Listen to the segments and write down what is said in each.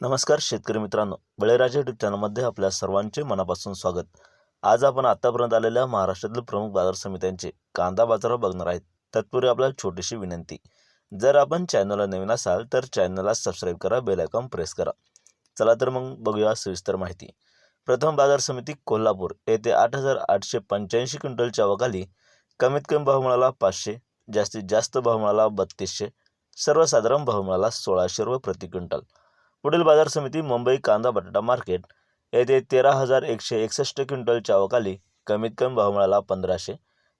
नमस्कार शेतकरी मित्रांनो बळीराजा युट्यूब चॅनलमध्ये आपल्या सर्वांचे मनापासून स्वागत. आज आपण आतापर्यंत आलेल्या महाराष्ट्रातील प्रमुख बाजार समित्यांचे कांदा बाजार बघणार आहेत. तत्पूर्वी आपल्याला छोटीशी विनंती जर आपण चॅनलला नवीन असाल तर चॅनलला सबस्क्राईब करा बेल आयकॉन प्रेस करा. चला तर मग बघूया सविस्तर माहिती. प्रथम बाजार समिती कोल्हापूर येथे आठ हजार आठशे पंच्याऐंशी क्विंटलच्या अवकाली कमीत कमी भाव मिळाला पाचशे जास्तीत जास्त भाव मिळाला बत्तीसशे सर्वसाधारण भाव मिळाला सोळाशे रुपये प्रति क्विंटल. पुढील बाजार समिती मुंबई कांदा बटाटा मार्केट. येथे तेरा हजार एकशे एकसष्ट क्विंटलच्या अवकाली कमीत कमी भाव मिळाला पंधराशे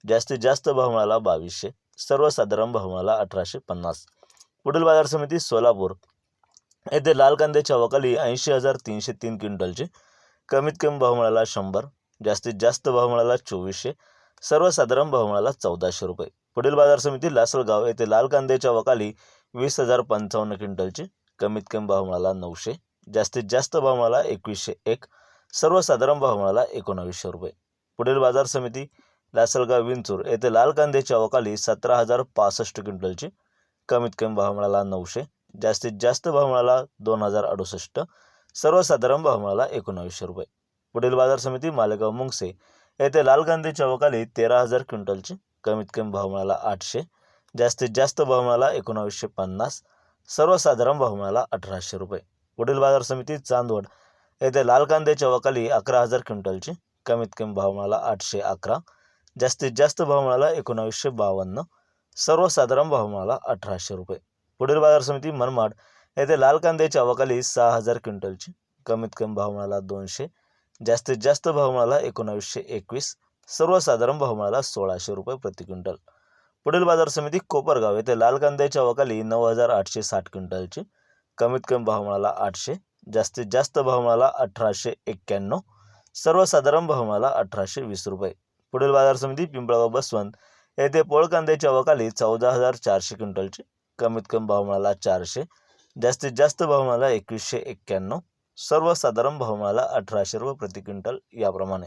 जास्तीत जास्त भाव मिळाला बावीसशे सर्वसाधारण भाव मिळाला अठराशे पन्नास. पुढील बाजार समिती सोलापूर. येथे लाल कांद्याच्या अवकाली ऐंशी हजार तीनशे तीन क्विंटलचे कमीत कमी भाव मिळाला शंभर जास्तीत जास्त भाव मिळाला चोवीसशे सर्वसाधारण भाव मिळाला चौदाशे रुपये. पुढील बाजार समिती लासलगाव येथे लाल कांद्याच्या वकाली वीस हजार पंचावन्न क्विंटलचे कमीत कमी भाव मिळाला नऊशे जास्तीत जास्त भाव मिळाला एकवीसशे एक सर्वसाधारण भाव मिळाला एकोणावीसशे रुपये. पुढील बाजार समिती लासलगाव विंचूर येथे लाल कांद्याच्या अवकाली सतरा हजार पासष्ट क्विंटलची. कमीत कमी भाव मिळाला नऊशे जास्तीत जास्त भाव मिळाला दोन हजार अडुसष्ट सर्वसाधारण भाव मिळाला एकोणावीसशे रुपये. पुढील बाजार समिती मालेगाव मुंगसे येथे लाल कांद्याच्या अवकाली तेरा हजार क्विंटलची कमीत कमी भाव मिळाला आठशे जास्तीत जास्त भाव मिळाला एकोणावीसशे पन्नास सर्वसाधारण भाव मिळाला अठराशे रुपये. पुढील बाजार समिती चांदवड येथे लाल कांद्याच्या वकाली अकरा हजार क्विंटलची कमीत कमी भाव मिळाला आठशे अकरा. जास्तीत जास्त भाव मिळाला एकोणावीसशे बावन्न. सर्वसाधारण भाव मिळाला अठराशे रुपये. पुढील बाजार समिती मनमाड येथे लाल कांद्याच्या अवकाली सहा हजार क्विंटलची कमीत कमी भाव मिळाला दोनशे. जास्तीत जास्त भाव मिळाला एकोणावीसशे एकवीस. सर्वसाधारण भाव मिळाला सोळाशे रुपये प्रति क्विंटल. पुढील बाजार समिती कोपरगाव येथे लाल कांद्याच्या वकाली नऊ हजार आठशे साठ क्विंटलची. कमीत कमी भाव मिळाला आठशे जास्तीत जास्त भाव मिळाला अठराशे एक्क्याण्णव सर्वसाधारण भाव मिळाला अठराशे वीस रुपये. पुढील बाजार समिती पिंपळगाव बसवंत येथे पोळ कांद्याच्या अवकाली चौदा हजार चारशे क्विंटलची. कमीत कमी भाव मिळाला चारशे जास्तीत जास्त भाव मिळाला एकवीसशे एक्क्याण्णव सर्वसाधारण भाव मिळाला अठराशे रुपये प्रति क्विंटल याप्रमाणे.